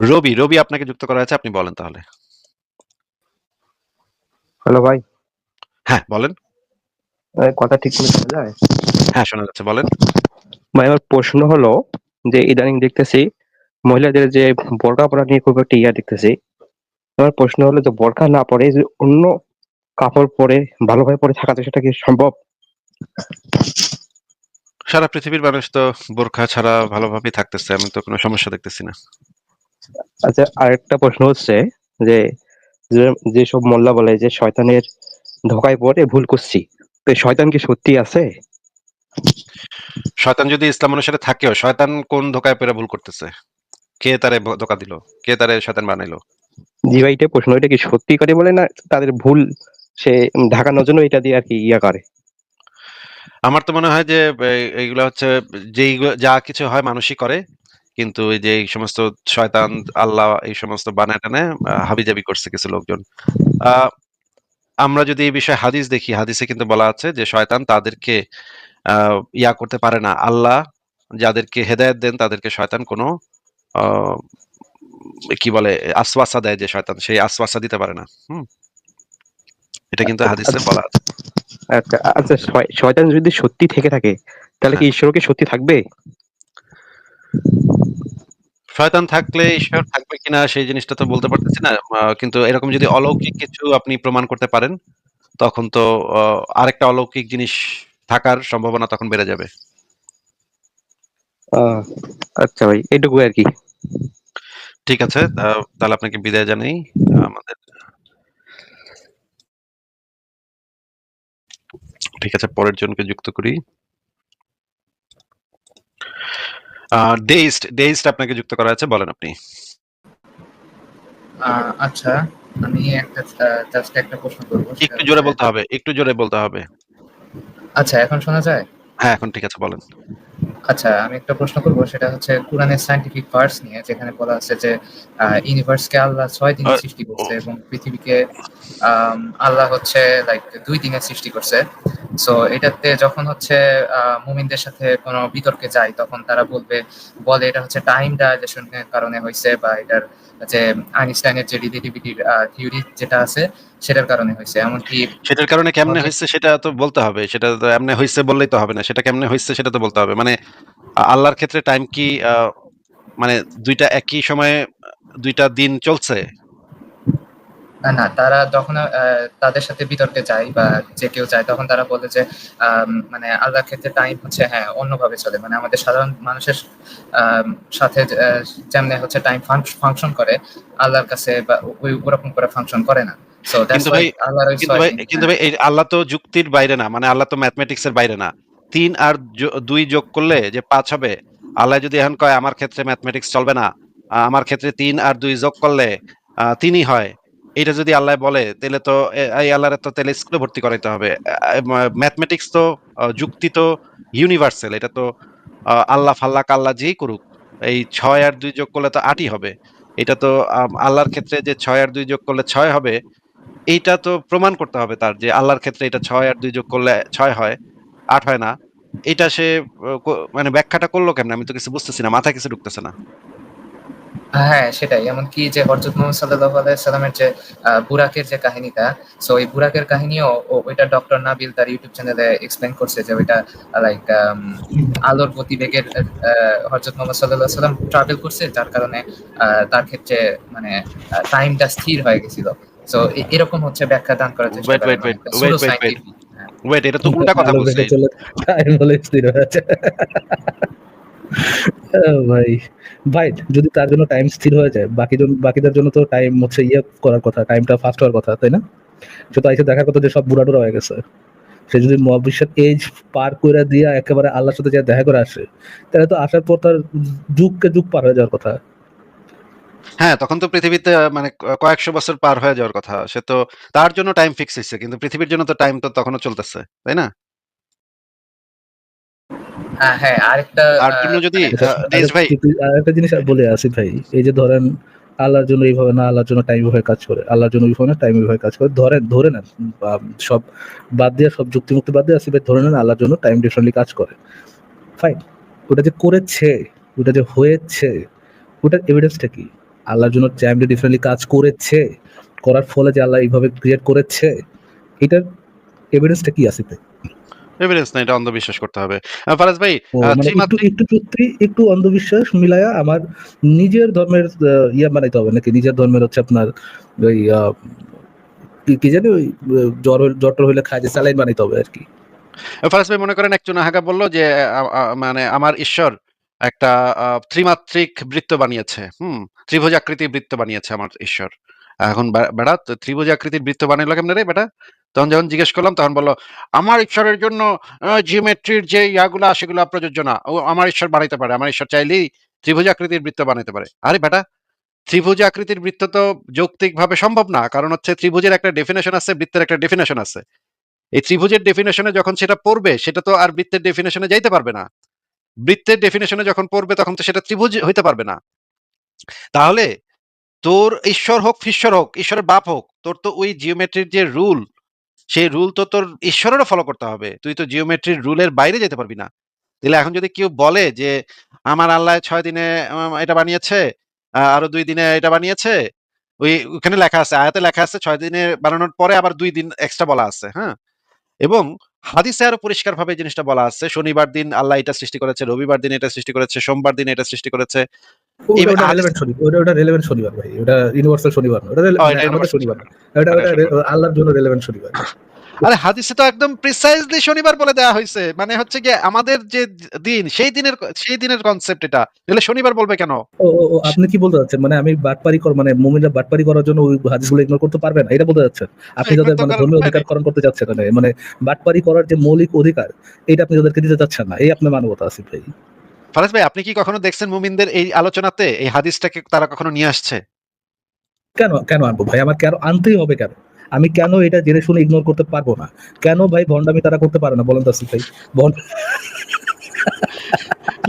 রবি, রবি আপনাকে যুক্ত করা আছে আপনি বলেন তাহলে। হ্যালো ভাই। হ্যাঁ, বলেন। কথা ঠিক মতো শোনা যায়? হ্যাঁ, শোনা যাচ্ছে। বলেন। ভাই আমার প্রশ্ন হলো যে ইদানিং দেখতেছি মহিলাদের যে বোরকা পরা নিয়ে খুব একটা ইয়া দেখতেছি। আমার প্রশ্ন হলো যে বোরকা না পরে যে অন্য কাপড় পরে ভালোভাবে পরে থাকাটা সেটা কি সম্ভব? সারা পৃথিবীর মানুষ তো বোরখা ছাড়া ভালোভাবেই থাকতেছে। আমি তো কোনো সমস্যা দেখতেছি না। আচ্ছা আরেকটা প্রশ্ন হচ্ছে যে, যে যেসব মোল্লা বলে যে শয়তানের ধোঁকায় পড়ে ভুল করছি। তো শয়তান কি সত্যিই আছে? শয়তান যদি ইসলাম অনুসারে থাকেও, শয়তান কোন ধোঁকায় পইড়া ভুল করতেছে? কে তারে ধোঁকা দিল? কে তারে শয়তান বানাইলো? জি ভাই এটাই প্রশ্ন। এটা কি সত্যি করে বলে না তাদের ভুল সে ঢাকানোর জন্য এটা দিয়ে আর কি ইয়া করে? আমার তো মনে হয় যে এইগুলা হচ্ছে যেই যা কিছু হয় মানুষই করে। কিন্তু এই যে এই সমস্ত শয়তান, আল্লাহ এই সমস্ত বানায় টানে হাবিজাবি করছে কিছু লোকজন। আমরা যদি এই বিষয়ে হাদিস দেখি, হাদিসে কিন্তু বলা আছে যে শয়তান তাদেরকে ইয়া করতে পারে না। আল্লাহ যাদেরকে হেদায়েত দেন তাদেরকে শয়তান কোনো কি বলে আশ্বাসা দেয় যে শয়তান সেই আশ্বাসা দিতে পারে না। হুম? এটা কিন্তু হাদিসে বলা আছে। আচ্ছা, আচ্ছা শয়তান যদি সত্যি থেকে থাকে তাহলে কি হ্যাঁ। ঈশ্বরও কি সত্যি থাকবে? শয়তান থাকলে ঈশ্বর থাকবে কিনা সেই জিনিসটা তো বলতে পারতেছি না। কিন্তু এরকম যদি অলৌকিক কিছু আপনি প্রমাণ করতে পারেন, তখন তো আরেকটা অলৌকিক জিনিস থাকার সম্ভাবনা তখন বেড়ে যাবে। আচ্ছা ভাই এটুকুই আরকি। ঠিক আছে। তাহলে আপনাকে বিদায় জানাই। আমাদের ঠিক আছে, পরের জনকে যুক্ত করি। আ ডেইসড, ডেইসড আপনাকে যুক্ত করা আছে। বলেন আপনি। আচ্ছা, আমি একটা জাস্ট একটা প্রশ্ন করব। একটু জোরে বলতে হবে, একটু জোরে বলতে হবে। আচ্ছা, এখন শোনা যায়? হ্যাঁ, এখন ঠিক আছে বলেন। আচ্ছা, আমি একটা প্রশ্ন করব সেটা হচ্ছে কোরআনের সায়েন্টিফিক ভার্স নিয়ে যেখানে বলা আছে যে ইউনিভার্স ইউনিভার্সকে আল্লাহ ছয় দিনে সৃষ্টি করছে এবং পৃথিবীকে আল্লাহ হচ্ছে লাইক দুই দিনে সৃষ্টি করছে। সো এটাতে যখন হচ্ছে মুমিনদের সাথে কোনো বিতর্কে যায় তখন তারা বলবে বলে এটা হচ্ছে টাইম ডায়ালেশন এর কারণে হইছে বা এটার যে আইনস্টাইনের যে রিলেটিভিটির থিওরি যেটা আছে সেটার কারণে হয়েছে এমনকি সেটার কারণে কেমনে হয়েছে সেটা তো বলতে হবে। সেটা তো এমনে হয়েছে বললেই তো হবে না। সেটা কেমনে হয়েছে সেটা তো বলতে হবে। মানে আল্লাহর ক্ষেত্রে টাইম কি মানে দুইটা একই সময়ে দুইটা দিন চলছে? না, না তারা যখন তাদের সাথে বিতর্কে যায় বা যে কেউ যায় তখন তারা বলে যে মানে আল্লাহর ক্ষেত্রে টাইম হচ্ছে হ্যাঁ, অন্যভাবে চলে। মানে আমাদের সাধারণ মানুষের সাথে যেমনে হচ্ছে টাইম ফাংশন করে আল্লাহর কাছে বা ওই ওরকম করে ফাংশন করে না। কিন্তু ভাই কিন্তু ভাই আল্লাহ তো যুক্তির বাইরে না। মানে আল্লাহ তো ম্যাথমেটিক্স এর বাইরে না। তিন আর দুই যোগ করলে যে পাঁচ হবে। আল্লাহ যদি এখন কয় আমার ক্ষেত্রে ম্যাথমেটিক্স চলবে না। আমার ক্ষেত্রে তিন আর দুই যোগ করলে ৩ হয়। এইটা যদি আল্লাহ বলে তাহলে তো এই আল্লাহরে তো তাহলে স্কুলে ভর্তি করাইতে হবে। ম্যাথমেটিক্স তো যুক্তি তো ইউনিভার্সাল। এটা তো আল্লাহ ফাল্লাক আল্লাহ যেই করুক। এই ছয় আর দুই যোগ করলে তো আটই হবে। এটা তো আল্লাহর ক্ষেত্রে যে ছয় আর দুই যোগ করলে ছয় হবে, এইটা তো প্রমাণ করতে হবে তার যে আল্লাহর ক্ষেত্রে এটা ছয় আর দুই যোগ করলে ছয় হয়, আট হয় না। এটা সে মানে ব্যাখ্যাটা করল কেমনে? আমি তো কিছু বুঝতেছি না। মাথায় কিছু ঢুকতেছে না। হ্যাঁ, সেটাই। এমনকি যে হযরত মোহাম্মদ সাল্লাল্লাহু আলাইহি সাল্লামের যে বুরাকের যে কাহিনীটা, সো এই বুরাকের কাহিনীও ওইটা ডক্টর নাবিল তার ইউটিউব চ্যানেলে এক্সপ্লেন করছে যে ওইটা লাইক আলোর গতিবেগের হযরত মুহাম্মদ সাল্লাম ট্রাভেল করছে যার কারণে তার ক্ষেত্রে মানে টাইমটা স্থির হয়ে গেছিল। সো এরকম হচ্ছে ব্যাখ্যা দান করার চেষ্টা ওয়েট, হ্যাঁ। এটা তো উল্টা কথা বলছে। ভাই, ভাই যদি তার জন্য টাইম স্থির হয়ে যায়, বাকি বাকিদের জন্য তো টাইম হচ্ছে ইয়ে করার কথা, টাইমটা ফাস্ট হওয়ার কথা, তাই না? সে তো আইসা দেখার কথা যে সব বুড়া-টুরা হয়ে গেছে। সে যদি মহাবিশ্বের এজ পার কইরা দিয়া একেবারে আল্লাহর সাথে যেয়ে দেখা করে আসে, তাহলে তো আসার পর তার যুগকে যুগ পার হয়ে যাওয়ার কথা। হ্যাঁ, তখন তো পৃথিবীতে মানে কয়েকশো বছর পার হয়ে যাওয়ার কথা। সে তো তার জন্য টাইম ফিক্স হয়েছে কিন্তু পৃথিবীর জন্য তো টাইম তো তখনও চলতেছে। তাই না? আ হ্যাঁ, আরেকটা তার জন্য যদি আ ডেইস ভাই আরেকটা জিনিস আর বলে আসি ভাই, এই যে ধরেন আল্লাহর জন্য এইভাবে না, আল্লাহর জন্য টাইম এভাবে কাজ করে। আল্লাহর জন্য ওইভাবে টাইম এভাবে কাজ করে। ধরেন ধরে নেন সব বাদ দিয়ে সব যুক্তি-মুক্তি বাদ দিয়ে আসি ভাই ধরে নেন আল্লাহর জন্য টাইম ডিফারেন্টলি কাজ করে। ফাইন। ওটা যে করেছে, ওটা যে হয়েছে, ওটার এভিডেন্সটা কি? আল্লাহর জন্য টাইমটা ডিফারেন্টলি কাজ করেছে করার ফলে যে আল্লাহ এইভাবে ক্রিয়েট করেছে এটার এভিডেন্সটা কি আছে ভাই? এভিডেন্স না এটা অন্ধবিশ্বাস করতে হবে। ফারাজ ভাই মানে একটু যুক্তি একটু অন্ধবিশ্বাস মিলায়া আমার নিজের ধর্মের ইয়া বানাইতে হবে নাকি? নিজের ধর্মের হচ্ছে আপনার ওই কি জানি ওই জ্বর জ্বর হইলে খায় যে স্যালাইন বানাইতে হবে আর কি। ফারাজ ভাই মনে করেন একজন হাগা বলল যে মানে আমার ঈশ্বর একটা আহ, ত্রিমাত্রিক বৃত্ত বানিয়েছে। হুম ত্রিভুজ আকৃতির বৃত্ত বানিয়েছে আমার ঈশ্বর। এখন বেটা তো ত্রিভুজ আকৃতির বৃত্ত বানাইলো কেমনে রে বেটা? তখন যখন জিজ্ঞেস করলাম, তখন বলল, আমার ঈশ্বরের জন্য জিওমেট্রির যে ইয়াগুলা, সেগুলো প্রযোজ্য না। ও আমার ঈশ্বর বানাইতে পারে। আমার ঈশ্বর চাইলেই ত্রিভুজ আকৃতির বৃত্ত বানাইতে পারে। আরে বেটা, ত্রিভুজ আকৃতির বৃত্ত তো যৌক্তিকভাবে সম্ভব না। কারণ হচ্ছে ত্রিভুজের একটা ডেফিনেশন আছে, বৃত্তের একটা ডেফিনেশন আছে। এই ত্রিভুজের ডেফিনেশনে যখন সেটা পড়বে, সেটা তো আর বৃত্তের ডেফিনেশনে যাইতে পারবে না। বৃত্তের ডেফিনেশনে যখন পড়বে, তখন তো সেটা ত্রিভুজ হইতে পারবে না। তাহলে তোর ঈশ্বর হোক ফিশ্বর হোক, ঈশ্বরের বাপ হোক, তোর তো ওই জিওমেট্রির যে রুল সেই রুল তো তোর ঈশ্বরেরও ফলো করতে হবে। তুই তো জিওমেট্রির রুলের বাইরে যেতে পারবি না। তাহলে এখন যদি কেউ বলে যে, আমার আল্লাহ ছয় দিনে এটা বানিয়েছে আরও দুই দিনে এটা বানিয়েছে, ওই, ওখানে লেখা আছে, আয়াতে লেখা আছে, ছয় দিনে বানানোর পরে আবার দুই দিন এক্সট্রা বলা আছে হ্যাঁ? এবং হাদিসে আরও পরিষ্কার ভাবে জিনিসটা বলা আছে, শনিবার দিন আল্লাহ এটা সৃষ্টি করেছে, রবিবার দিন এটা সৃষ্টি করেছে, সোমবার দিন এটা সৃষ্টি করেছে ওটা রেলেভেন্ট শনিবার ওটা ওটা রেলেভেন্ট শনিবার ভাই ওটা ইউনিভার্সাল শনিবার ওটা মানে আমাদের শনিবার ওটা ওটা আল্লাহর জন্য রেলেভেন্ট শনিবার। আরে হাদিসে তো একদম প্রিসাইজলি শনিবার বলে দেওয়া হয়েছে মানে হচ্ছে যে আমাদের যে দিন সেই দিনের সেই দিনের কনসেপ্ট এটা তাহলে শনিবার বলবে কেন? ও আপনি কি বলতে চাচ্ছেন? মানে আমি বাটপারি কর মানে মুমিনরা বাটপারি করার জন্য ওই হাদিসগুলো ইগনোর করতে পারবে না? এটা বলতে যাচ্ছেন আপনি যাদের মানে ধর্মীয় উপায় অধিকার করণ করতে চাচ্ছেন না মানে বাটপারি করার যে মৌলিক অধিকার এটা আপনি যাদেরকে দিতে চাচ্ছেন না এই আপনার মানবতা আছে ভাই। ফারাজ ভাই আপনি কি কখনো দেখছেন মুমিনদের এই আলোচনাতে? এই হাদিসটাকে তারা কখনো নিয়ে আসছে? কেন কেন আনব ভাই? আমার কেন আনতেই হবে কেন? আমি কেন এটা জেনে শুনে ইগনোর করতে পারব না? কেন ভাই ভন্ডামি তারা করতে পারে না? বলেন তো ভাই। ভন্ড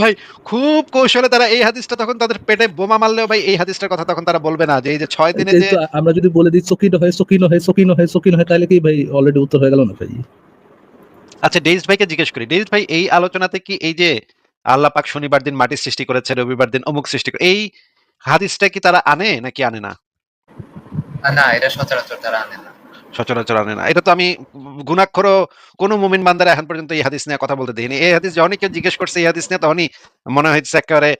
ভাই খুব কৌশলে তারা এই হাদিসটা তখন তাদের পেটে বোমা মারলেও ভাই এই হাদিসটার কথা তখন তারা বলবে না যে এই যে ছয় দিনে যে আমরা যদি বলে দিই চকিনো হয় চকিনো হয় চকিনো হয় চকিনো হয় তাহলে কি ভাই অলরেডি উত্তর হয়ে গেল না ভাই? আচ্ছা ডেইস ভাইকে জিজ্ঞেস করি। ডেইস ভাই এই আলোচনাতে কি এই যে আল্লাহ পাক শনিবার দিন মাটি সৃষ্টি করেছে রবিবার দিন অমুক সৃষ্টি করে। এই হাদিসটা কি তারা আনে নাকি আনে না? না এটা সচরাচর তারা আনে না। সচরাচর আনে না। এটা তো আমি গুণাক্ষরও কোনো মুমিন বান্দারা এখন পর্যন্ত এই হাদিস নিয়ে কথা বলতে দেখিনি। এই হাদিস যখনই কেউ জিজ্ঞেস করছে এই হাদিস নিয়ে তখনই মনে হয়েছে একেবারে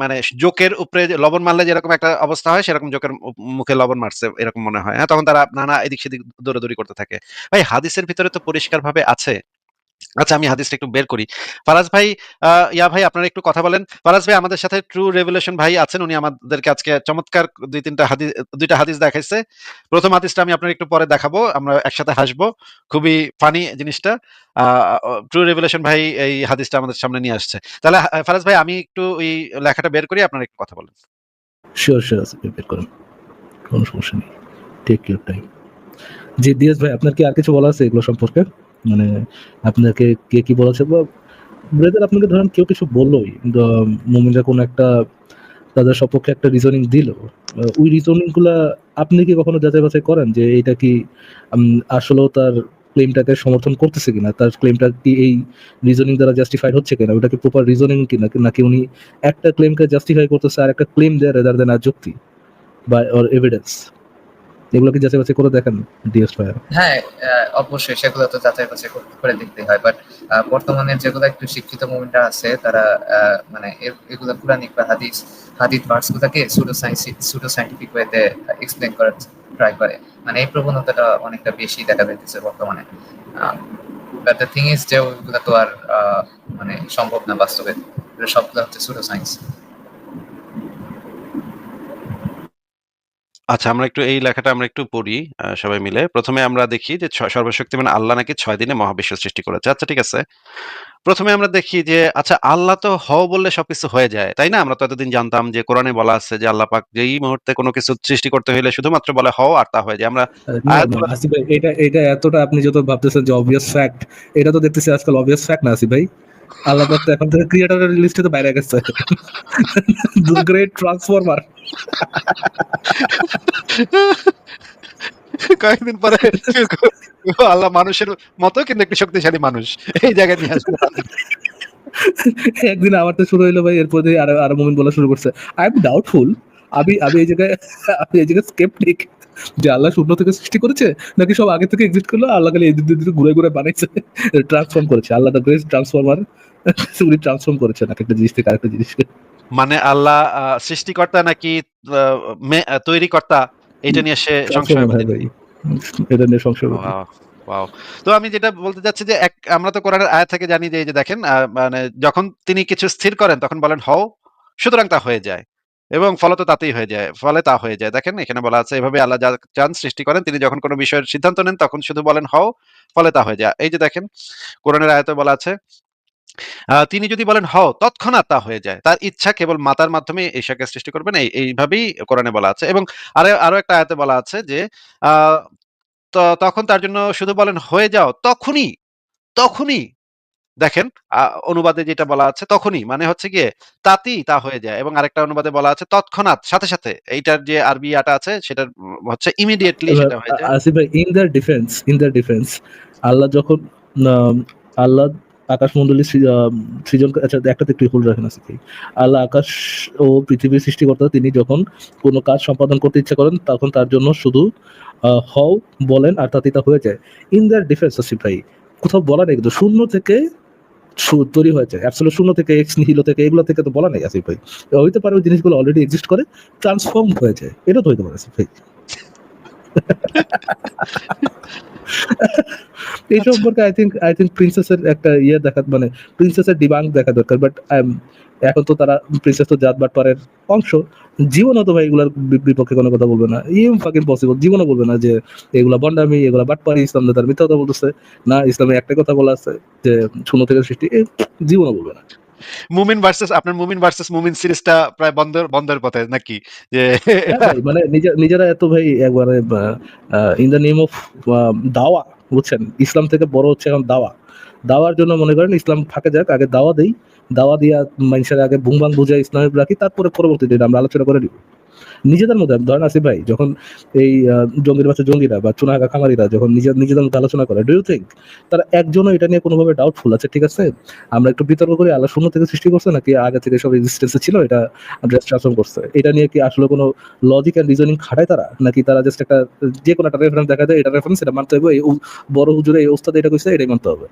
মানে জোকের উপরে লবণ মারলে যেরকম একটা অবস্থা হয় সেরকম জোকের মুখে লবণ মারছে এরকম মনে হয়। হ্যাঁ তখন তারা নানা এদিক সেদিক দৌড়াদৌড়ি করতে থাকে। ভাই হাদিসের ভিতরে তো পরিষ্কার ভাবে আছে। আচ্ছা আমি হাদিসটা একটু বের করি। ফারাজ ভাই ইয়া ভাই, আপনারা একটু কথা বলেন। ফারাজ ভাই, আমাদের সাথে ট্রু রেভলিউশন ভাই আছেন। উনি আমাদেরকে আজকে চমৎকার দুই, তিনটা হাদিস দুইটা হাদিস দেখাইছে। প্রথম হাদিসটা আমি আপনার একটু পরে দেখাবো। আমরা একসাথে হাসবো। খুবই ফানি জিনিসটা। ট্রু রেভলিউশন ভাই এই হাদিসটা আমাদের সামনে নিয়ে আসছে। তাহলে ফারাজ ভাই, আমি একটু ওই লেখাটা বের করি, আপনারা একটু কথা বলেন। শিওর শিওর বের করুন। কোনো সমস্যা নেই। টেক ইউর টাইম জি দিয়েশ ভাই, আপনার কি আর কিছু বলা আছে এগুলো সম্পর্কে? মানে আপনাকে কে কি বলেছে? বা ব্রেদার, আপনাকে ধরেন কেউ কিছু বললোই মোমিনরা কোনো একটা, তাদের সপক্ষে একটা রিজনিং দিল। ওই রিজনিংগুলা আপনি কি কখনো যাচাই বাছাই করেন যে এটা কি আসলেও তার ক্লেমটাকে সমর্থন করতেছে কিনা? তার ক্লেমটা কি এই রিজনিং দ্বারা জাস্টিফাইড হচ্ছে কিনা? ওটা কি প্রপার রিজনিং কিনা? নাকি উনি একটা ক্লেমকে জাস্টিফাই করতেছে আর একটা ক্লেম দেয় রেদার দেন আর যুক্তি? বা অর এভিডেন্স এগুলো কি যাচাই বাছাই করে দেখেন ডিএস ভাই হ্যাঁ অবশ্যই সেগুলো তো যাচাই বাছাই করে দেখতে হয়। বাট বর্তমানে যেগুলো একটু শিক্ষিত মুভমেন্টরা আছে, তারা মানে এগুলো পুরানিক বা হাদিস হাদিস ভার্স গুলাকে সুডো সায়েন্স সুডো সাইন্টিফিক ওয়েতে এক্সপ্লেন করার ট্রাই করে। মানে এই প্রবণতাটা অনেকটা বেশি দেখা যাইতেছে বর্তমানে। বাট দ্য থিং ইজ যে ওইগুলো তো আর মানে সম্ভব না বাস্তবে। সবগুলো হচ্ছে সুডো সায়েন্স আচ্ছা আমরা একটু এই লেখাটা আমরা একটু পড়ি সবাই মিলে। প্রথমে আমরা দেখি যে ছ- সর্বশক্তিমান আল্লাহ নাকি ছয় দিনে মহাবিশ্ব সৃষ্টি করেছে। আচ্ছা ঠিক আছে। প্রথমে আমরা দেখি যে আচ্ছা আল্লাহ তো হও বললে সবকিছু হয়ে যায় তাই না? আমরা তো এতদিন জানতাম যে কোরআনে বলা আছে যে আল্লাহ পাক যেই মুহূর্তে কোনো কিছু সৃষ্টি করতে হইলে শুধুমাত্র বলে হও আর তা হয়ে যায়। আমরা আয়াতগুলো- আসিফ ভাই এটা এটা এতটা আপনি যত ভাবতেছেন যে অবভিয়াস ফ্যাক্ট এটা তো দেখতেছি আজকাল অবভিয়াস ফ্যাক্ট না আসিফ ভাই? আল্লাহ তো এখন থেকে ক্রিয়েটরের লিস্টে তো বাইরে গেছে। গ্রেট ট্রান্সফরমার কয়েকদিন পরে আল্লাহ মানুষের মতো কিন্তু একটু শক্তিশালী মানুষ। এই জায়গায় নিয়ে আসবে। একদিন আমার তো শুরু হইল ভাই এরপর দিয়ে আরও আরও মুমিন বলা শুরু করছে। আই এম ডাউটফুল আমি আমি এই জায়গায় আমি এই জায়গায় স্কেপটিক যে আল্লাহ শূন্য থেকে সৃষ্টি করেছে নাকি সব আগে থেকে এক্সিস্ট করল আল্লাহ খালি এদিক দিক ঘুরে ঘুরে বানাইছে ট্রান্সফর্ম করেছে। আল্লাহ দ্য গ্রেট ট্রান্সফর্মার উনি ট্রান্সফর্ম করেছেন একটা জিনিস থেকে আরেকটা জিনিসকে। মানে আল্লাহ সৃষ্টিকর্তা নাকি তৈরিকর্তা এটা নিয়ে সে সংশয় এটা নিয়ে সংশয়. তো আমি যেটা বলতে চাচ্ছি যে এক আমরা তো কোরআনের আয়াত থেকে জানি যে এই যে দেখেন মানে যখন তিনি কিছু স্থির করেন তখন বলেন হও সুতরাং তা হয়ে যায়। এবং ফলত তাতেই হয়ে যায়, ফলে তা হয়ে যায়। দেখেন এখানে বলা আছে, এভাবে আল্লাহ যা চান সৃষ্টি করেন, তিনি যখন কোনো বিষয়ের সিদ্ধান্ত নেন, তখন শুধু বলেন, হও ফলে তা হয়ে যায়। এই যে দেখেন, কোরআনের আয়াতে বলা আছে তিনি যদি বলেন, হও তৎক্ষণাৎ তা হয়ে যায়। তার ইচ্ছা কেবল মাতার মাধ্যমে ঈশাকে সৃষ্টি করবেন, এই, এইভাবেই কোরআনে বলা আছে। এবং আরও আরও একটা আয়াতে বলা আছে যে তখন তার জন্য শুধু বলেন, হয়ে যাও তখনই তখনই দেখেন অনুবাদে যেটা বলা আছে তখনই মানে হচ্ছে গিয়ে তাতেই তা হয়ে যায় এবং আরেকটা অনুবাদে বলা আছে তৎক্ষণাৎ, সাথে সাথে, এইটার যে আরবি আটা আছে সেটার হচ্ছে ইমিডিয়েটলি সেটা হয়ে যায়। আসিফ ভাই in the defence in the defence আল্লাহ যখন আল্লাহ আকাশ মন্ডলী সৃজন আচ্ছা একটা তো একটু ভুল রাখেন ভাই, আল্লাহ আকাশ ও পৃথিবীর সৃষ্টিকর্তা, তিনি যখন কোনো কাজ সম্পাদন করতে ইচ্ছা করেন, তখন তার জন্য শুধু হও বলেন আর তাতে তা হয়ে যায়। ইন দ্য ডিফেন্স আসিফ ভাই, কোথাও বলা নেই কিন্তু, শূন্য থেকে তৈরি হয়েছে। যায় শূন্য থেকে এক্স নিহিলো থেকে এগুলো থেকে তো বলা নেই আসিফ ভাই। হইতে পারে ওই জিনিসগুলো অলরেডি এক্সিস্ট করে ট্রান্সফর্ম হয়েছে। এটা তো হইতে পারে আসিফ ভাই। এই সম্পর্কে আই থিঙ্ক আই থিঙ্ক প্রিন্সেসের একটা ইয়ে দেখা মানে প্রিন্সেসের ডিমান্ড দেখা দরকার বাট এখন তো তারা প্রিন্সেস তো জাত বাটপারের অংশ। জীবনও তো ভাই এগুলোর বিপক্ষে কোনো কথা বলবে না। ইম ফাকিং পসিবল জীবনও বলবে না যে এগুলা বন্ডামি এগুলা বাটপারি ইসলাম তার মিথ্যা কথা বলতেছে। না ইসলামে একটা কথা বলা আছে যে শূন্য থেকে সৃষ্টি জীবনও বলবে না। মুমিন ভার্সেস আপনার মুমিন ভার্সেস মুমিন সিরিজটা প্রায় বন্ধের বন্ধের পথে নাকি? যে হ্যাঁ মানে নিজে- নিজেরা এত ভাই একবারে ইন দ্য নেম অফ দাওয়া বুঝছেন? ইসলাম থেকে বড় হচ্ছে এখন দাওয়া। দাওয়ার জন্য মনে করেন ইসলাম ফাঁকে যাক, আগে দাওয়া দেই। দাওয়া দিয়া মানুষের আগে বুংবাং বুঝাই ইসলামে রাখি, তারপরে পরবর্তীতে আমরা আলোচনা করে দিব নিজেদের মধ্যে, ধরেন আসিফ ভাই, যখন এই জঙ্গির বাচ্চা জঙ্গিরা বা চুনাহাগা খামারিরা যখন নিজের, নিজেদের মধ্যে আলোচনা করে ডু ইউ থিঙ্ক তারা একজনও এটা নিয়ে কোনোভাবে ডাউটফুল আছে, ঠিক আছে? আমরা একটু বিতর্ক করি আল্লাহ শূন্য থেকে সৃষ্টি করছে নাকি আগে থেকে সব এক্সিস্টেন্সে ছিল, এটা জাস্ট ট্রান্সফর্ম করছে? এটা নিয়ে কি আসলে কোনো লজিক এন্ড রিজনিং খাটায় তারা? নাকি তারা জাস্ট একটা, যে কোনো একটা রেফারেন্স দেখা যায়, এটা রেফারেন্স এটা মানতে হবে, এই বড় হুজুরে এই ওস্তাদ এটা কইছে, এটাই মানতে হবে?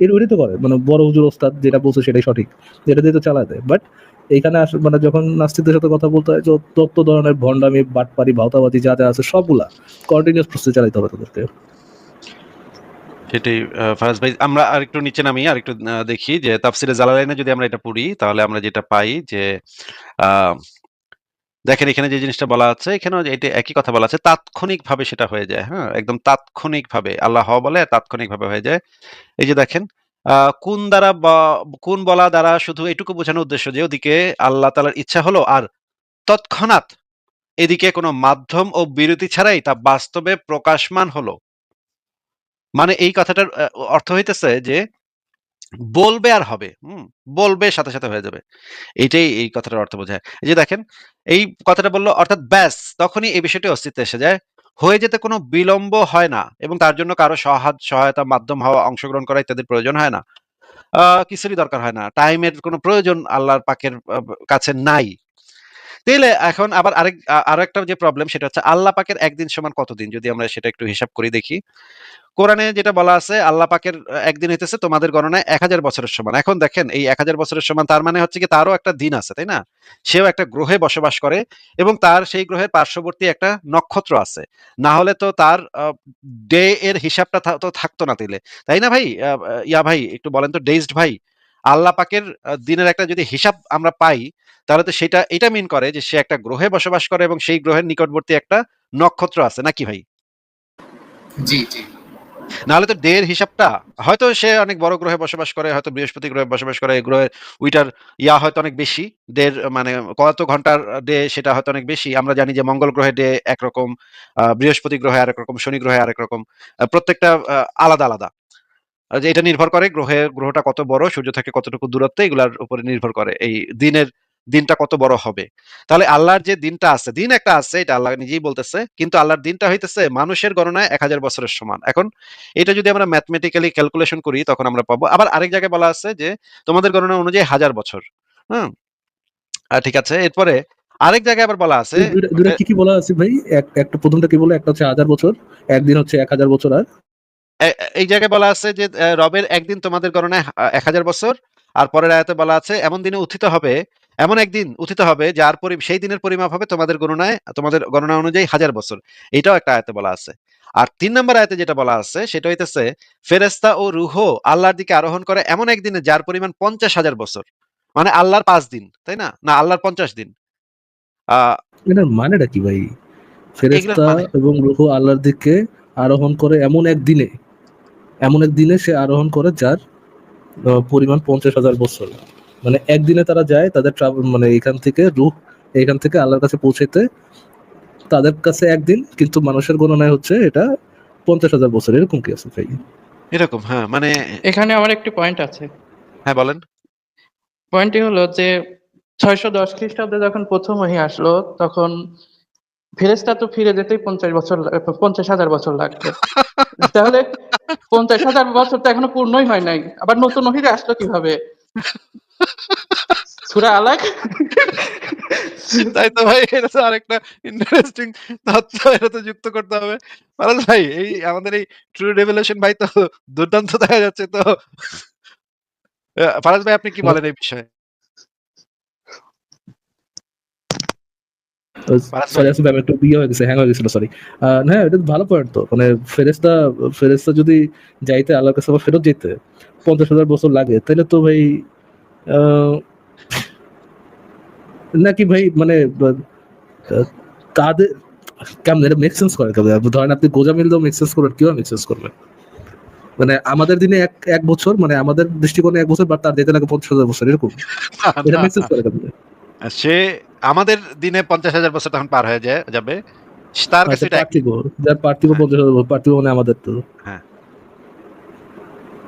এর ওইটাই তো করে মানে বড় হুজুর ওস্তাদ যেটা বলছে সেটাই সঠিক এটা দিয়ে তো দেয়। বাট এইখানে আস মানে যখন নাস্তিকদের সাথে কথা বলতে হয় যত ধরনের ভণ্ডামি বাটপারি ভাওতাবাজি যা যা আছে সবগুলা কন্টিনিউস প্রসেস চালাইতে হবে তাদেরকে। সেটাই ফারাজ ভাই আমরা আরেকটু নিচে নামি আরেকটু দেখি যে তাফসিরে জালালাইনে যদি আমরা এটা পড়ি তাহলে আমরা যেটা পাই যে আহ, দেখেন, এখানে যে জিনিসটা বলা আছে, এখানেও এটা একই কথা বলা আছে তাৎক্ষণিক ভাবে সেটা হয়ে যায় হ্যাঁ? একদম তাৎক্ষণিক ভাবে আল্লাহ বলে তাৎক্ষণিক ভাবে হয়ে যায়। এই যে দেখেন কোন দ্বারা কোন বলা দ্বারা শুধু এটুকু বোঝানোর উদ্দেশ্য যে ওদিকে আল্লাহ তালার ইচ্ছা হলো আর তৎক্ষণাৎ এদিকে কোনো মাধ্যম ও বিরতি ছাড়াই তা বাস্তবে প্রকাশমান হলো। মানে এই কথাটার অর্থ হইতেছে যে বলবে আর হবে, হুম, বলবে সাথে সাথে হয়ে যাবে। এইটাই এই কথাটার অর্থ বোঝায়। এই যে দেখেন, এই কথাটা বলল, অর্থাৎ ব্যাস, তখনই এই বিষয়টি অস্তিত্বে এসে যায়। হয়ে যেতে কোনো বিলম্ব হয় না এবং তার জন্য কারও সহায় সহায়তা মাধ্যম হওয়া, অংশগ্রহণ করা ইত্যাদির প্রয়োজন হয় না। কিছুরই দরকার হয় না। টাইমের কোনো প্রয়োজন আল্লাহর পাকের কাছে নাই। তাইলে এখন আবার আরেক, আ- আরও একটা যে প্রবলেম সেটা হচ্ছে আল্লাহ পাকের একদিন সমান কতদিন? যদি আমরা সেটা একটু হিসাব করে দেখি। কোরআনে যেটা বলা আছে, আল্লাহ পাকের একদিন হইতেছে তোমাদের গণনায় এক হাজার বছরের সমান। এখন দেখেন, এই এক হাজার বছরের সমান, তার মানে হচ্ছে কি, তারও একটা দিন আছে, তাই না? সেও একটা গ্রহে বসবাস করে এবং তার সেই গ্রহের পার্শ্ববর্তী একটা নক্ষত্র আছে। না হলে তো তার ডে এর হিসাবটা তো থাকতো না তাইলে। তাই না ভাই? ইয়া ভাই, একটু বলেন তো ডেজড ভাই, আল্লাহ পাকের দিনের একটা যদি হিসাব আমরা পাই, তাহলে তো সেটা, এটা মিন করে যে সে একটা গ্রহে বসবাস করে এবং সেই গ্রহের নিকটবর্তী একটা নক্ষত্র আছে, নাকি ভাই? জি জি। নাহলে তো এর হিসাবটা, হয়তো সে অনেক বড় গ্রহে বসবাস করে, হয়তো বৃহস্পতি গ্রহে বসবাস করে, এই গ্রহের উইটার ইয়া হয়তো অনেক বেশি ডের মানে কত ঘণ্টার ডে সেটা হয়তো অনেক বেশি। আমরা জানি যে মঙ্গল গ্রহে ডে একরকম বৃহস্পতি গ্রহে আরেক রকম শনি গ্রহে আরেক রকম প্রত্যেকটা আলাদা আলাদা। যে এটা নির্ভর করে গ্রহের গ্রহটা কত বড়, সূর্য থেকে কতটুকু দূরত্বে, এগুলার উপরে নির্ভর করে এই দিনের দিনটা কত বড় হবে? তাহলে আল্লাহর যে দিনটা আছে দিন একটা আছে এটা আল্লাহ নিজেই বলতেছে কিন্তু আল্লাহর দিনটা হইতেছে মানুষের গণনায় এক হাজার বছরের সমান। এখন এটা যদি আমরা ম্যাথমেটিক্যালি ক্যালকুলেশন করি তখন আমরা পাবো। আবার আরেক জায়গায় বলা আছে যে তোমাদের গণনা অনুযায়ী হাজার বছর আহ, ঠিক আছে? এরপরে আরেক জায়গায় আবার বলা আছে কি কি বলা আছে ভাই? এক- একটা প্রথমটা কি বলে? একটা হচ্ছে হাজার বছর একদিন হচ্ছে এক হাজার বছর আর? এই জায়গায় বলা আছে যে রবের একদিন তোমাদের গণনায় এক হাজার বছর আর পরের আয়াতে বলা আছে এমন দিনে উত্থিত হবে এমন একদিন উত্থিত হবে যার পরি সেই দিনের পরিমাপ হবে তোমাদের গণনায় তোমাদের গণনা অনুযায়ী হাজার বছর। এটাও একটা আয়াতে বলা আছে। আর তিন নম্বর আয়াতে যেটা বলা আছে সেটা হইতেছে ফেরেস্তা ও রুহ আল্লাহর দিকে আরোহণ করে এমন একদিনে যার পরিমাণ পঞ্চাশ হাজার বছর। মানে আল্লাহর পাঁচ দিন তাই না? না আল্লাহর পঞ্চাশ দিন। আহ মানেটা কি ভাই? ফেরেস্তা মানে? এবং রুহ আল্লাহর দিকে আরোহণ করে এমন এক দিনে এমন এক দিনে সে আরোহণ করে যার পরিমাণ পঞ্চাশ হাজার বছর। মানে একদিনে তারা যায় তাদের ট্রাভেল মানে এখান থেকে রুহ এখান থেকে আল্লাহর কাছে পৌঁছাইতে তাদের কাছে একদিন কিন্তু মানুষের গণনায় হচ্ছে এটা পঞ্চাশ হাজার বছর। এরকম কি আছে ভাই? এরকম হ্যাঁ মানে এখানে আমার একটি পয়েন্ট আছে। হ্যাঁ বলেন। পয়েন্টটি হলো যে ছয়শো দশ খ্রিস্টাব্দে যখন প্রথম ওহি আসলো তখন ফেরেস্তা তো ফিরে যেতেই পঞ্চাশ বছর পঞ্চাশ হাজার বছর লাগবে তাহলে পঞ্চাশ হাজার বছর তো এখনও পূর্ণই হয় নাই। আবার নতুন ওহিরে আসলো কীভাবে? সুরা আলাক তাই তো ভাই এটা তো আরেকটা ইন্টারেস্টিং তথ্য এটা তো যুক্ত করতে হবে। ফারাজ ভাই এই আমাদের এই ট্রু রেভেলেশন ভাই তো দুর্দান্ত দেখা যাচ্ছে তো ফারাজ ভাই আপনি কি বলেন এই বিষয়ে? সরি হয়ে এটা ভালো পয়েন্ট তো মানে ফেরেস্তা ফেরেস্তা যদি যাইতে আল্লাহর কাছে ফেরত যেতে পঞ্চাশ হাজার বছর লাগে তাহলে তো ভাই নাকি ভাই মানে তাদের কেমন এটা মেক সেন্স করে কেমন? ধরেন আপনি গোজা মিল মেক সেন্স করবেন কীভাবে মেক সেন্স করবেন? মানে আমাদের দিনে এক এক বছর মানে আমাদের দৃষ্টিকোণে এক বছর বা তার যেতে লাগে পঞ্চাশ হাজার বছর এরকম? এটা মেক সেন্স করে কেমন? সে আমাদের দিনে পঞ্চাশ হাজার বছর তখন পার হয়ে যায় যাবে। তার কাছে আচ্ছা এক- পার্থিব যার পার্থিব পঞ্চাশ হাজার পার্থিব মানে আমাদের তো।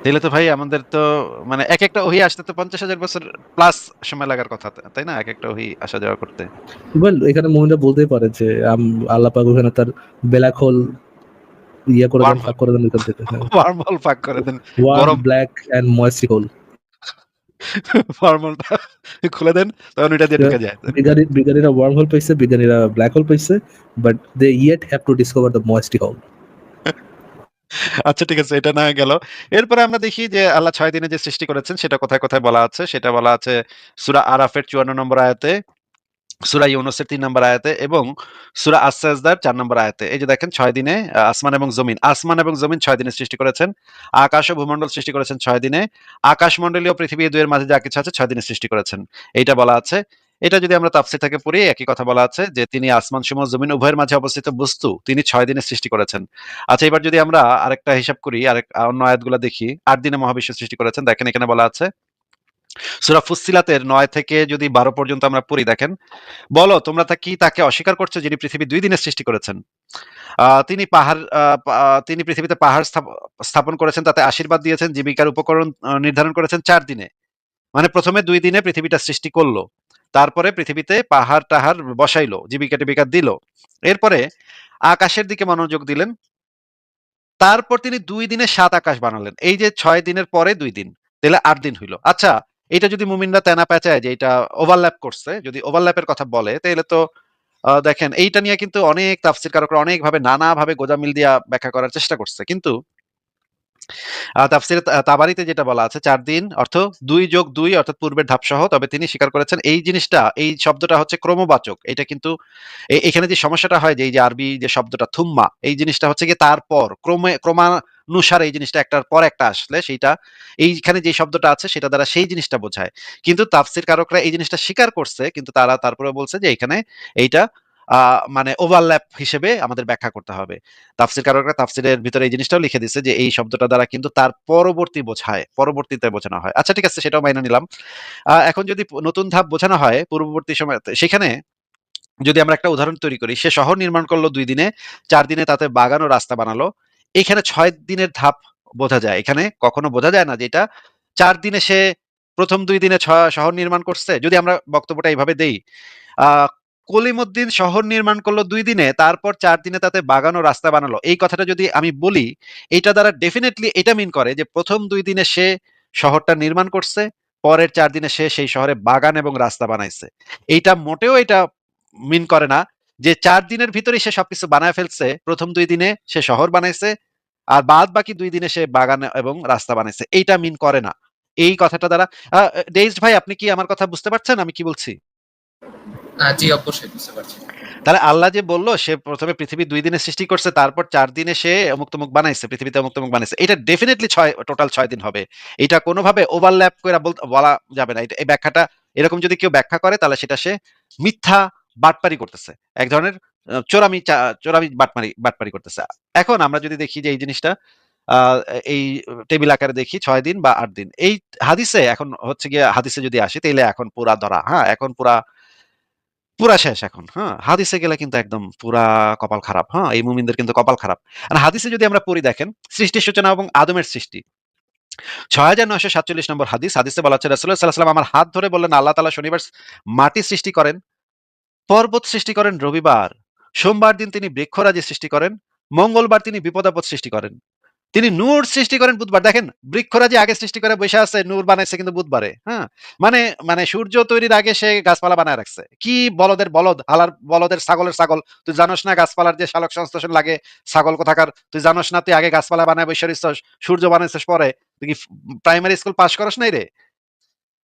তাহলে তো ভাই আমাদের তো মানে এক একটা ওহি আসতে তো পঞ্চাশ হাজার বছর প্লাস সময় লাগার কথা তাই না? এক একটা ওহি আসা যাওয়া করতে। ওয়েল এখানে মহিলা বলতেই পারে যে আল্লাহ পাক ওখানে তার ব্ল্যাক হোল ইয়ে করে দেন. ফাঁক করে দেন এখান থেকে ফর্মাল ফাঁক করে দেন। গরম। ব্ল্যাক এন্ড ময়েস্ট হোল ফর্মালটা খুলে দেন তখন ওইটা দিয়ে ঢুকে যায়। বিজ্ঞানী বিজ্ঞানীরা ওয়ার্ম হোল পাইছে বিজ্ঞানীরা ব্ল্যাক হোল পাইছে but they yet have to discover the moisty hole আচ্ছা ঠিক আছে, এটা না গেল। এরপরে আমরা দেখি যে আল্লাহ ছয় দিনে যে সৃষ্টি করেছেন, সেটা কোথায় কোথায় বলা আছে? সেটা বলা আছে সুরা আরাফের চুয়ান্ন নম্বর আয়াতে, সুরা ইউনুসের তিন নম্বর আয়াতে এবং সুরা আসাজদার চার নম্বর আয়াতে। এই যে দেখেন, ছয় দিনে আসমান এবং জমিন, আসমান এবং জমিন ছয় দিনে সৃষ্টি করেছেন, আকাশ ও ভূমণ্ডল সৃষ্টি করেছেন ছয় দিনে, আকাশমণ্ডলীয় পৃথিবী এই দুয়ের মাঝে যা কিছু আছে ছয় দিনে সৃষ্টি করেছেন। এইটা বলা আছে। এটা যদি আমরা তাফসির থেকে পড়ি, একই কথা বলা আছে যে তিনি আসমান সমূহ জমিন উভয়ের মাঝে অবস্থিত বস্তু তিনি ছয় দিনে সৃষ্টি করেছেন। আচ্ছা এবার যদি আমরা আরেকটা হিসাব করি, আরেক অন্য আয়াতগুলো দেখি, আট দিনে মহাবিশ্ব সৃষ্টি করেছেন, দেখেন এখানে বলা আছে, সুরা ফুসিলাতের নয় থেকে যদি বারো পর্যন্ত আমরা পড়ি, দেখেন, বলো তোমরা তা কি তাকে অস্বীকার করছ যিনি পৃথিবী দুই দিনে সৃষ্টি করেছেন? তিনি পাহাড় তিনি পৃথিবীতে পাহাড় স্থাপন করেছেন, তাতে আশীর্বাদ দিয়েছেন, জীবিকার উপকরণ নির্ধারণ করেছেন চার দিনে। মানে প্রথমে দুই দিনে পৃথিবীটা সৃষ্টি করল। তারপরে পৃথিবীতে পাহাড় টাহার বসাইলো, জীবিকা টিবিকা দিল। এরপরে আকাশের দিকে মনোযোগ দিলেন। তারপর তিনি দুই দিনে সাত আকাশ বানালেন। এই যে ছয় দিনের পরে দুই দিন, তাহলে আট দিন হইল। আচ্ছা এটা যদি মুমিনরা তেনা পেঁচায় যে এটা ওভারল্যাপ করছে, যদি ওভারল্যাপের কথা বলে, তাহলে তো দেখেন, এইটা নিয়ে কিন্তু অনেক তাফসির কারকরা অনেক ভাবে নানা ভাবে গোজামিল দিয়া ব্যাখ্যা করার চেষ্টা করছে। কিন্তু তাফসিরে তাবারিতে যেটা বলা আছে, চার দিন, অর্থ দুই যোগ দুই, অর্থাৎ পূর্বের তবে তিনি স্বীকার করেছেন এই জিনিসটা, এই শব্দটা হচ্ছে ক্রমবাচক। এটা কিন্তু এখানে যে সমস্যাটা হয় যে, এই যে আরবি যে শব্দটা, থুম্মা, এই জিনিসটা হচ্ছে তারপর, ক্রমে, ক্রমানুসারে এই জিনিসটা একটার পর একটা আসলে সেইটা, এইখানে যে শব্দটা আছে সেটা দ্বারা সেই জিনিসটা বোঝায়। কিন্তু তাফসির কারকরা এই জিনিসটা স্বীকার করছে, কিন্তু তারা তারপরে বলছে যে, এখানে এইটা মানে ওভারল্যাপ হিসেবে আমাদের ব্যাখ্যা করতে হবে। তাফসির কারকরা তাফসিরের ভিতরে এই জিনিসটাও লিখে দিচ্ছে যে এই শব্দটা দ্বারা কিন্তু তার পরবর্তী বোঝায়, পরবর্তীতে বোঝানো হয়। আচ্ছা ঠিক আছে, সেটাও মাইনে নিলাম। এখন যদি নতুন ধাপ বোঝানো হয়, পূর্ববর্তী সময় সেখানে যদি আমরা একটা উদাহরণ তৈরি করি, সে শহর নির্মাণ করল দুই দিনে, চার দিনে তাতে বাগান ও রাস্তা বানালো। এখানে ছয় দিনের ধাপ বোঝা যায়। এখানে কখনো বোঝা যায় না যে এটা চার দিনে সে প্রথম দুই দিনে শহর নির্মাণ করছে। যদি আমরা বক্তব্যটা এইভাবে দেই কলিমুদ্দিন শহর নির্মাণ করল দুই দিনে, তারপর চার দিনে তাতে বাগান ও রাস্তা বানালো। এই কথাটা যদি আমি বলি, এটা দ্বারা ডেফিনেটলি এটা মিন করে যে প্রথম দুই দিনে সে শহরটা নির্মাণ করছে, পরের চার দিনে সে সেই শহরে বাগান এবং রাস্তা বানাইছে। এইটা মোটেও এটা মিন করে না যে চার দিনের ভিতরে সে সবকিছু বানায় ফেলছে, প্রথম দুই দিনে সে শহর বানাইছে, আর বাদ বাকি দুই দিনে সে বাগান এবং রাস্তা বানাইছে। এইটা মিন করে না। এই কথাটা দ্বারা ডেইজড ভাই, আপনি কি আমার কথা বুঝতে পারছেন? আমি কি বলছি? জি, অবশ্যই, বুঝতে পারছি। তাহলে আল্লাহ যে বলল, সে প্রথমে পৃথিবী দুই দিনে সৃষ্টি করছে, তারপর চার দিনে সে অমুক তমুক বানাইছে, পৃথিবীতে অমুক তমুক বানাইছে। এটা ডেফিনেটলি ছয় টোটাল ছয় দিন হবে। এটা কোনোভাবে ওভারল্যাপ করে বলা যাবে না। এই ব্যাখ্যাটা এরকম যদি কেউ ব্যাখ্যা করে, তাহলে সেটা সে মিথ্যা বাটপারি করতেছে। এক ধরনের চোরামি চোরামি বাটপারি বাটপারি করতেছে। এখন আমরা যদি দেখি যে এই জিনিসটা এই টেবিল আকারে দেখি, ছয় দিন বা আট দিন। এই হাদিসে এখন হচ্ছে গিয়ে, হাদিসে যদি আসি তাহলে এখন পুরা ধরা হ্যাঁ? এখন পুরা পুরা শেষ এখন হ্যাঁ? হাদিসে গেলে কিন্তু একদম পুরা কপাল খারাপ হ্যাঁ? এই মুমিনদের কিন্তু কপাল খারাপ। আর হাদিসে যদি আমরা পড়ি দেখেন সৃষ্টির সূচনা এবং আদমের সৃষ্টি। ছয় হাজার নয়শো সাতচল্লিশ নম্বর হাদিস, হাদিসে বলা হচ্ছে রাসুল্লাহ সাল্লাহ আমার হাত ধরে বললেন, আল্লাহ তালা শনিবার মাটি সৃষ্টি করেন, পর্বত সৃষ্টি করেন রবিবার। সোমবার দিন তিনি বৃক্ষরাজি সৃষ্টি করেন, মঙ্গলবার তিনি বিপদাপদ সৃষ্টি করেন। তিনি নূর সৃষ্টি করেন বুধবার। দেখেন বৃক্ষরাজি আগে সৃষ্টি করে বসে আছে নূর বানাইছে কিন্তু বুধবারে হ্যাঁ? মানে মানে সূর্য তৈরির আগে সে গাছপালা বানায় রাখছে। কি বলদের বলদ আলার বলদের ছাগলের ছাগল তুই জানোস না গাছপালার যে শালক সংশ্লেষণ লাগে ছাগল কোথাকার? তুই জানোস না তুই আগে গাছপালা বানায় বসে রইছস, সূর্য বানাইছিস পরে? তুই কি প্রাইমারি স্কুল পাশ করস নাই রে?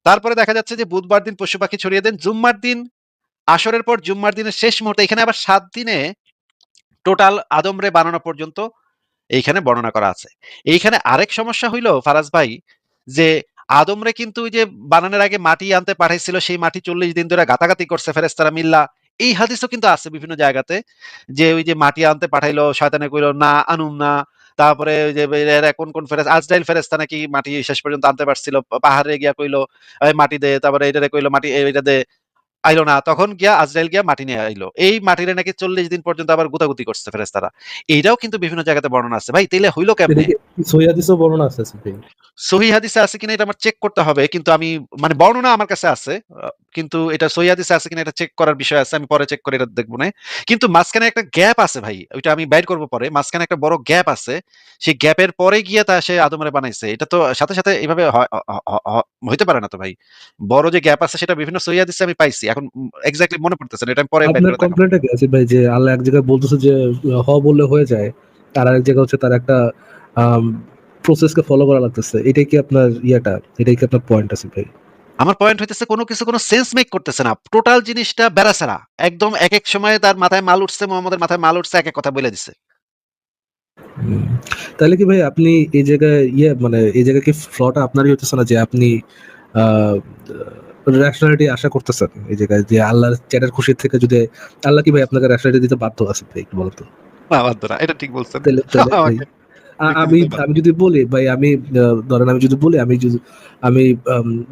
তারপরে দেখা যাচ্ছে যে বুধবার দিন পশু পাখি ছড়িয়ে দেন জুম্মার দিন আসরের পর জুম্মার দিনের শেষ মুহূর্তে এখানে আবার সাত দিনে টোটাল আদমরে বানানো পর্যন্ত এইখানে বর্ণনা করা আছে। এইখানে আরেক সমস্যা হইল ফারাজ ভাই, যে আদমরে কিন্তু যে বানানোর আগে মাটি আনতে পাঠাইছিল, সেই মাটি চল্লিশ দিন ধরে গাতাগাতি করছে ফেরেস্তারা মিল্লা। এই হাদিসও কিন্তু আছে বিভিন্ন জায়গাতে, যে ওই যে মাটি আনতে পাঠাইলো, শয়তানে কইলো, না আনুম না। তারপরে কোন কোন ফেরেস আজরাইল ফেরেস্তা নাকি মাটি শেষ পর্যন্ত আনতে পারছিল, পাহাড়ে গিয়া কইলো মাটি দে। তারপরে এইটারে কইলো, মাটি, এইটা দে। আইলো না তখন গিয়া আজরাইল গিয়া মাটি নিয়ে আইলো। এই মাটিরে নাকি চল্লিশ দিন পর্যন্ত আবার গুতাগুতি করছে ফেরেস্তারা এইটাও কিন্তু বিভিন্ন জায়গাতে বর্ণনা আছে। ভাই তাইলে হইল কেমনে? সৈয়াদিসও বর্ণনা আছে সহি হাদিসে আছে কিনা এটা আমার চেক করতে হবে কিন্তু আমি মানে বর্ণনা আমার কাছে আছে কিন্তু এটা সহি হাদিসে আছে কিনা এটা চেক করার বিষয় আছে আমি পরে চেক করে এটা দেখব না। কিন্তু মাঝখানে একটা গ্যাপ আছে ভাই ওইটা আমি বাইর করব পরে। মাঝখানে একটা বড় গ্যাপ আছে সেই গ্যাপের পরে গিয়ে তা সে আদমরে বানাইছে। এটা তো সাথে সাথে এইভাবে হয়- হইতে পারে না তো ভাই। বড় যে গ্যাপ আছে সেটা বিভিন্ন সহি হাদিসে আমি পাইছি। এখন এক্স্যাক্টলি মনে পড়তেছে না এটা আমি পরে আপনার। কমপ্লেন্টটা কি আছে ভাই যে আল্লাহ এক জায়গায় বলতেছে যে হ বললে হয়ে যায় আর আরেক জায়গায় হচ্ছে তার একটা প্রসেসকে ফলো করা লাগতেছে এটাই কি আপনার ইয়েটা? এটাই কি আপনার পয়েন্ট আছে ভাই? আমার পয়েন্ট হইতেছে কোনো কিছু কোনো সেন্স মেক করতেছে না টোটাল জিনিসটা বেড়াছাড়া একদম এক এক সময়ে তার মাথায় মাল উঠছে মোহাম্মদের মাথায় মাল উঠছে এক এক কথা বলে দিছে। তাহলে কি ভাই আপনি এই জায়গায় ইয়ে মানে এই জায়গায় কি ফ্লটা আপনারই হতেছে না যে আপনি রেশনালিটি আশা করতেছেন এই জায়গায় যে আল্লাহর চ্যাটের খুশির থেকে যদি আল্লাহ কি ভাই আপনাকে রেশনালিটি দিতে বাধ্য আছে একটু বলতো? না দাও না, এটা ঠিক বলছেন। আমি আমি যদি বলি ভাই আমি ধরেন আমি যদি বলি আমি যদি আমি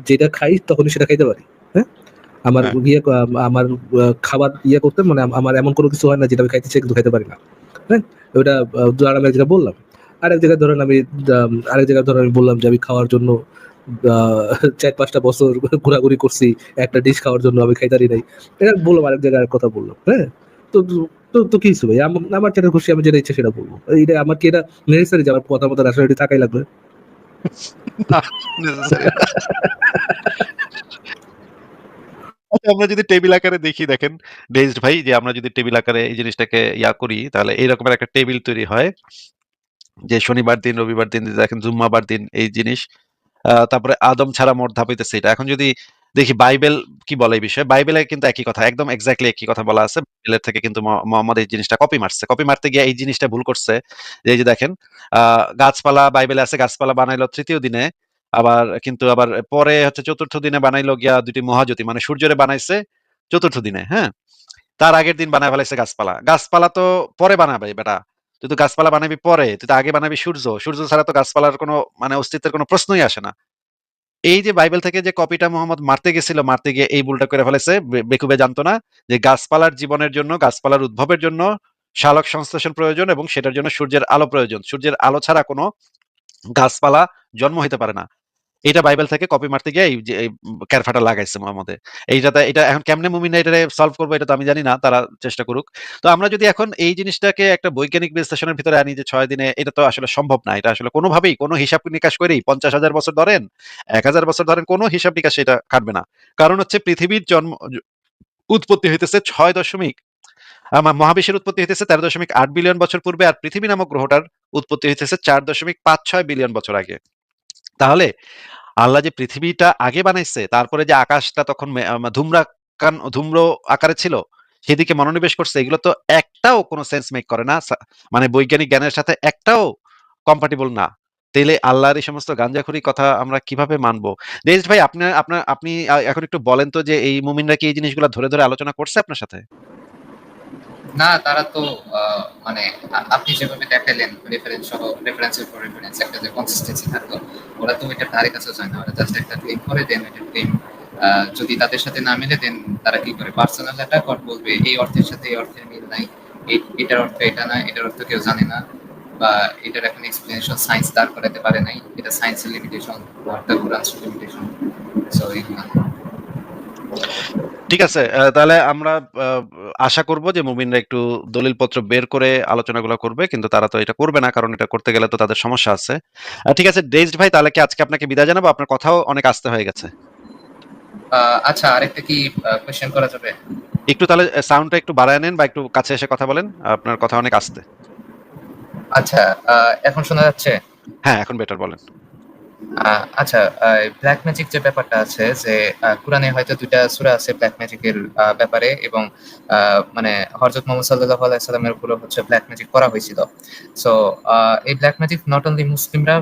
যেটা খাই তখনই সেটা খাইতে পারি হ্যাঁ? আমার হ্যাঁ। ইয়ে আমার খাবার ইয়ে করতে মানে আমার এমন কোনো কিছু হয় না যেটা আমি খাইতে চাই কিন্তু খাইতে পারি না হ্যাঁ? ওটা উদাহরণ আমি এক জায়গায় বললাম আরেক জায়গায় ধরেন আমি আরেক জায়গায় ধরেন আমি বললাম যে আমি খাওয়ার জন্য চার পাঁচটা বছর ঘোরাঘুরি করছি একটা ডিশ খাওয়ার জন্য আমি খাইতারি নাই। এটা বললাম আরেক জায়গায় কথা বললাম হ্যাঁ? তো তো তো কি হইছে ভাই? আমার যেটা খুশি আমি যেটা ইচ্ছা সেটা বলব। এটা আমার কি এটা নেসেসারি যে আমার কথা মতো রেশনালিটি থাকাই লাগবে? আচ্ছা, আমরা যদি টেবিল আকারে দেখি দেখেন ডেজড ভাই যে আমরা যদি টেবিল আকারে এই জিনিসটাকে ইয়া করি তাহলে এইরকমের একটা টেবিল তৈরি হয়। যে শনিবার দিন রবিবার দিন দেখেন জুম্মাবার দিন এই জিনিস। তারপরে আদম ছাড়া মোট ধাপ হইতেছে এটা। এখন যদি দেখি বাইবেল কি বলে এই বিষয়ে? বাইবেলে কিন্তু একই কথা, একদম এক্স্যাক্টলি একই কথা বলা আছে। বাইবেলের থেকে কিন্তু মোহাম্মদ এই জিনিসটা কপি মারছে। কপি মারতে গিয়ে এই জিনিসটা ভুল করছে। যে যে দেখেন গাছপালা বাইবেলে আছে, গাছপালা বানাইলো তৃতীয় দিনে, আবার কিন্তু আবার পরে হচ্ছে চতুর্থ দিনে বানাইলো গিয়া দুটি মহাজ্যোতি মানে সূর্যরে বানাইছে চতুর্থ দিনে হ্যাঁ? তার আগের দিন বানায় ফেলাইছে গাছপালা। গাছপালা তো পরে বানাবে বেটা। তুই তো গাছপালা বানাবি পরে, তুই তো আগে বানাবি সূর্য। সূর্য ছাড়া তো গাছপালার কোনো মানে অস্তিত্বের কোনো প্রশ্নই আসে না। এই যে বাইবেল থেকে যে কপিটা মোহাম্মদ মারতে গেছিল, মারতে গিয়ে এই ভুলটা করে ফেলেছে বেকুবে জানতো না যে গাছপালার জীবনের জন্য, গাছপালার উদ্ভবের জন্য শালক সংশ্লেষণ প্রয়োজন এবং সেটার জন্য সূর্যের আলো প্রয়োজন। সূর্যের আলো ছাড়া কোনো গাছপালা জন্ম হইতে পারে না। এটা বাইবেল থেকে কপি মারতে গিয়ে এই ক্যারফাটা লাগাইছে মোহাম্মদে এইটাতে, এটা এখন কেমনে মুমিনা এটা সলভ করব এটা তো আমি জানি না, তারা চেষ্টা করুক। তো আমরা যদি এখন এই জিনিসটাকে একটা বৈজ্ঞানিক বিশ্লেষণের ভিতরে আনি যে ছয় দিনে এটা তো আসলে সম্ভব না, এটা আসলে কোনোভাবেই কোনো হিসাব নিকাশ করেই পঞ্চাশ হাজার বছর ধরেন, এক হাজার বছর ধরেন কোনো হিসাব নিকাশ এটা কাটবে না। কারণ হচ্ছে পৃথিবীর জন্ম উৎপত্তি হইতেছে ছয় দশমিক মহাবিশ্বের উৎপত্তি হইতেছে তেরো দশমিক আট বিলিয়ন বছর পূর্বে আর পৃথিবী নামক গ্রহটার উৎপত্তি হইতেছে চার দশমিক পাঁচ ছয় বিলিয়ন বছর আগে। তাহলে আল্লাহ যে পৃথিবীটা আগে বানাইছে, তারপরে যে আকাশটা তখন ধূম্রাকান, ধূম্র আকারে ছিল, সেদিকে মনোনিবেশ করছে, এগুলো তো একটাও কোনো সেন্স মেক করে না। মানে বৈজ্ঞানিক জ্ঞানের সাথে একটাও কম্পাটিবল না। তাইলে আল্লাহর এই সমস্ত গাঞ্জাখুরি কথা আমরা কীভাবে মানবো? রেজ ভাই আপনার আপনার আপনি এখন একটু বলেন তো যে এই মুমিনরা কি এই জিনিসগুলো ধরে ধরে আলোচনা করছে আপনার সাথে? না, তারা তো মানে আপনি যেভাবে দেখাইলেন রেফারেন্স সহ রেফারেন্সের উপর রেফারেন্স একটা যে কনসিস্টেন্সি থাকতো, ওরা তো এটা ধারে কাছে যায় না। ওরা জাস্ট একটা ক্লেম করে দেন এটা ক্লেম যদি তাদের সাথে না মিলে দেন তারা কি করে? পার্সোনাল অ্যাটাক বলবে, এই অর্থের সাথে এই অর্থের মিল নাই এটার অর্থ এটা না, এটার অর্থ কেউ জানে না, বা এটার এখন এক্সপ্লেনেশন সায়েন্স দাঁড় করাতে পারে নাই, এটা সায়েন্সের লিমিটেশন কোরআন লিমিটেশন সো ঠিক আছে তাহলে আমরা আশা করব যে মুমিনরা একটু দলিলপত্র বের করে আলোচনাগুলো করবে কিন্তু তারা তো এটা করবে না কারণ এটা করতে গেলে তো তাদের সমস্যা আছে। ঠিক আছে ডেজড ভাই তাহলে কি আজকে আপনাকে বিদায় জানাব? আপনার কথাও অনেক আসতে হয়ে গেছে। আচ্ছা আরেকটা কি কোয়েশ্চেন করা যাবে? একটু তাহলে সাউন্ডটা একটু বাড়ায় নেন বা একটু কাছে এসে কথা বলেন আপনার কথা অনেক আসতে। আচ্ছা এখন শোনা যাচ্ছে? হ্যাঁ এখন বেটার বলেন। আহ, আচ্ছা ব্ল্যাক ম্যাজিক যে ব্যাপারটা আছে যে আহ, কোরআনে হয়তো দুইটা সূরা আছে ব্ল্যাক ম্যাজিকের ব্যাপারে এবং আহ, মানে হযরত মুহাম্মদ সাল্লাল্লাহু আলাইহি সাল্লামের উপরে হচ্ছে ব্ল্যাক ম্যাজিক করা হয়েছিল। সো এই ব্ল্যাক ম্যাজিক নট অনলি মুসলিমরা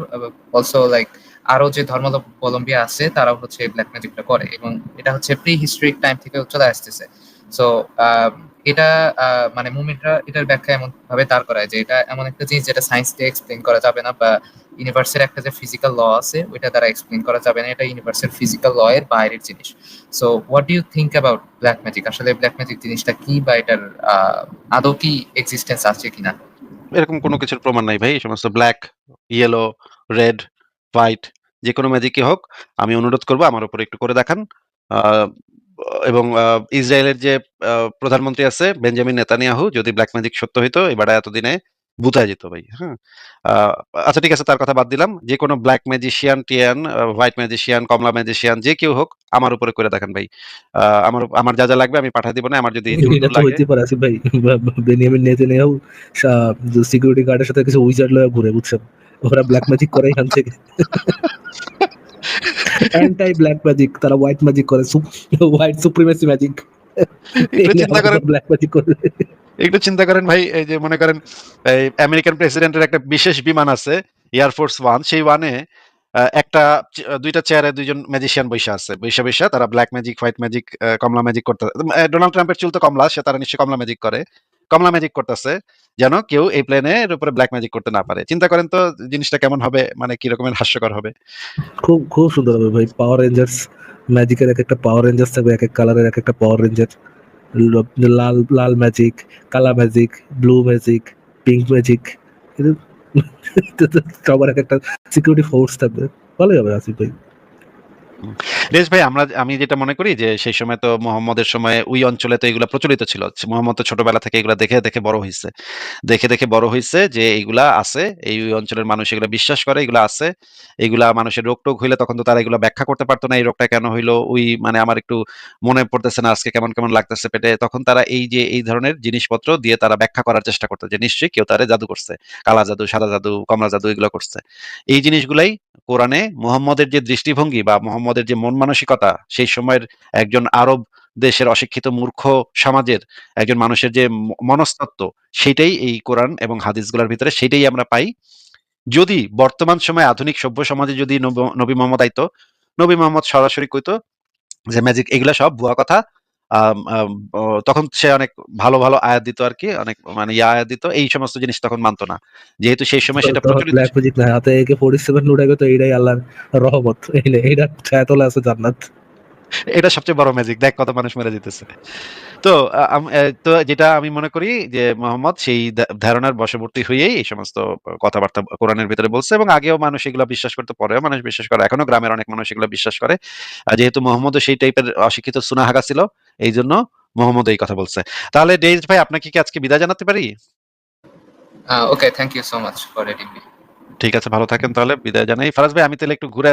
অলসো লাইক আরও যে ধর্মাবলম্বী আছে তারাও হচ্ছে ব্ল্যাক ম্যাজিকটা করে এবং এটা হচ্ছে প্রি হিস্ট্রিক টাইম থেকে চলে আসতেছে। সো এটা আহ, মানে মুমিনরা এটার ব্যাখ্যা এমন ভাবে দাঁড় করায় যে এটা এমন একটা জিনিস যেটা সায়েন্স দিয়ে এক্সপ্লেন করা যাবে না বা ইউনিভার্সের একটা যে ফিজিক্যাল ল আছে, ওইটা দ্বারা এক্সপ্লেন করা যাবে না। এটা ইউনিভার্সের ফিজিক্যাল ল এর বাইরের জিনিস। So what do you think about black magic আসলে ব্ল্যাক ম্যাজিক জিনিসটা কি বা এটার আদৌ কি এক্সিস্টেন্স আছে কিনা? এরকম কোনো কিছুর প্রমাণ নাই ভাই। সমস্ত ব্ল্যাক ইয়েলো রেড হোয়াইট যে কোনো ম্যাজিকই হোক, আমি অনুরোধ করব আমার উপর একটু করে দেখান। এবং ইসরায়েলের যে প্রধানমন্ত্রী আছে, বেঞ্জামিন নেতানিয়াহু, যদি ব্ল্যাক ম্যাজিক সত্য হইতো, এবারে এতদিনে বুঝায় যেত ভাই হ্যাঁ? আচ্ছা ঠিক আছে তার কথা বাদ দিলাম। যে কোনো ব্ল্যাক ম্যাজিশিয়ান টিয়ান হোয়াইট ম্যাজিশিয়ান কমলা ম্যাজিশিয়ান যে কেউ হোক আমার উপরে করে দেখেন ভাই। আমার আমার যা যা লাগবে আমি পাঠিয়ে দিব না আমার যদি হইতে পারে আসিফ ভাই। বেনিয়ামিন নেতানিয়াহু সিকিউরিটি গার্ডের সাথে কিছু উইজার্ড লয়ে ঘুরে বুঝছেন? ওরা ব্ল্যাক ম্যাজিক করে এখান থেকে। অ্যান্টাই ব্ল্যাক ম্যাজিক তারা হোয়াইট ম্যাজিক করে হোয়াইট সুপ্রিমেসি ম্যাজিক একটু চিন্তা করেন ব্ল্যাক ম্যাজিক করে একটু চিন্তা করেন ভাই, এই যে মনে করেন আমেরিকান প্রেসিডেন্টের একটা বিশেষ বিমান আছে এয়ারফোর্স ওয়ান সেই ওয়ানে একটা দুইটা চেয়ারে দুইজন ম্যাজিশিয়ান বসে আছে। বৈশা বৈশা, তারা ব্ল্যাক ম্যাজিক হোয়াইট ম্যাজিক কমলা ম্যাজিক করতে ডোনাল্ড ট্রাম্পের চুল তো কমলা, সে তারা নিশ্চয়ই কমলা ম্যাজিক করে। কমলা ম্যাজিক করতেছে, যেন কেউ এই প্লেনের উপরে ব্ল্যাক ম্যাজিক করতে না পারে। চিন্তা করেন তো, জিনিসটা কেমন হবে মানে কি রকমের হাস্যকর হবে? খুব খুব সুন্দর হবে ভাই পাওয়ার রেঞ্জার্স ম্যাজিকের এক একটা পাওয়ার রেঞ্জার্স থাকবে, এক এক কালারের এক একটা পাওয়ার রেঞ্জার লাল লাল ম্যাজিক কালা magic blue magic pink magic সবার এক একটা সিকিউরিটি ফোর্স থাকবে। ভালোই হবে আসিফ ভাই। রেশ ভাই, আমরা, আমি যেটা মনে করি যে সেই সময় তো মোহাম্মদের সময় ওই অঞ্চলে তো এগুলা প্রচলিত ছিল। মোহাম্মদ তো ছোটবেলা থেকে এগুলা দেখে দেখে বড় হয়েছে দেখে দেখে বড় হয়েছে যে এইগুলা আছে, এই ওই অঞ্চলের মানুষ এগুলা বিশ্বাস করে, এগুলা আছে। এগুলা মানুষের রোগ টোগ হইলে তখন তো তারা এগুলা ব্যাখ্যা করতে পারতো না, এই রোগটা কেন হইল, ওই মানে আমার একটু মনে পড়তেছে না, আজকে কেমন কেমন লাগতেছে পেটে। তখন তারা এই যে, এই ধরনের জিনিসপত্র দিয়ে তারা ব্যাখ্যা করার চেষ্টা করতো যে নিশ্চয়ই কেউ তারা জাদু করছে। কালা জাদু, সাদা জাদু, কমলা জাদু, এগুলো করছে। এই জিনিসগুলাই কোরআনে মোহাম্মদের যে দৃষ্টিভঙ্গি বা মোহাম্মদের যে মন মানসিকতা, সেই সময়ের একজন আরব দেশের অশিক্ষিত মূর্খ সমাজের একজন মানুষের যে মনস্তত্ত্ব সেটাই এই কোরআন এবং হাদিসগুলোর ভিতরে সেটাই আমরা পাই। যদি বর্তমান সময়ে আধুনিক সভ্য সমাজে যদি নব- মোহাম্মদ আইতো, নবী মোহাম্মদ সরাসরি কইতো যে, ম্যাজিক এগুলা সব ভুয়া কথা তখন সে অনেক ভালো ভালো আয়াত দিত আর কি অনেক মানে ইয়া আয়াত দিত এই সমস্ত জিনিস তখন মানতো না। যেহেতু সেই সময় সেটা প্রচলিত না হাতে একে ফোর্টি সেভেন লুটে তো এইটাই আল্লাহর রহমত এই নে, এইটা ছায়াতলে আছে জান্নাত। এটা সবচেয়ে বড় ম্যাজিক দেখ কত মানুষ মেরে যেতেছে। তো তো যেটা আমি মনে করি যে মোহাম্মদ সেই ধারণার বশবর্তী হয়েই এই সমস্ত কথাবার্তা কোরআনের ভিতরে বলছে এবং আগেও মানুষ এগুলো বিশ্বাস করতে পরেও মানুষ বিশ্বাস করে এখনও গ্রামের অনেক মানুষ এগুলো বিশ্বাস করে। যেহেতু মোহাম্মদও সেই টাইপের অশিক্ষিত সুনাহাগা ছিল এই জন্য মোহাম্মদ এই কথা বলছে। তাহলে ডেইজ ভাই আপনাকে কি আজকে বিদায় জানাতে পারি? Okay thank you so much for reading me ঠিক আছে ভালো থাকেন তাহলে বিদায় জানাই। ফারাজ ভাই আমি তাহলে একটু ঘুরে আসি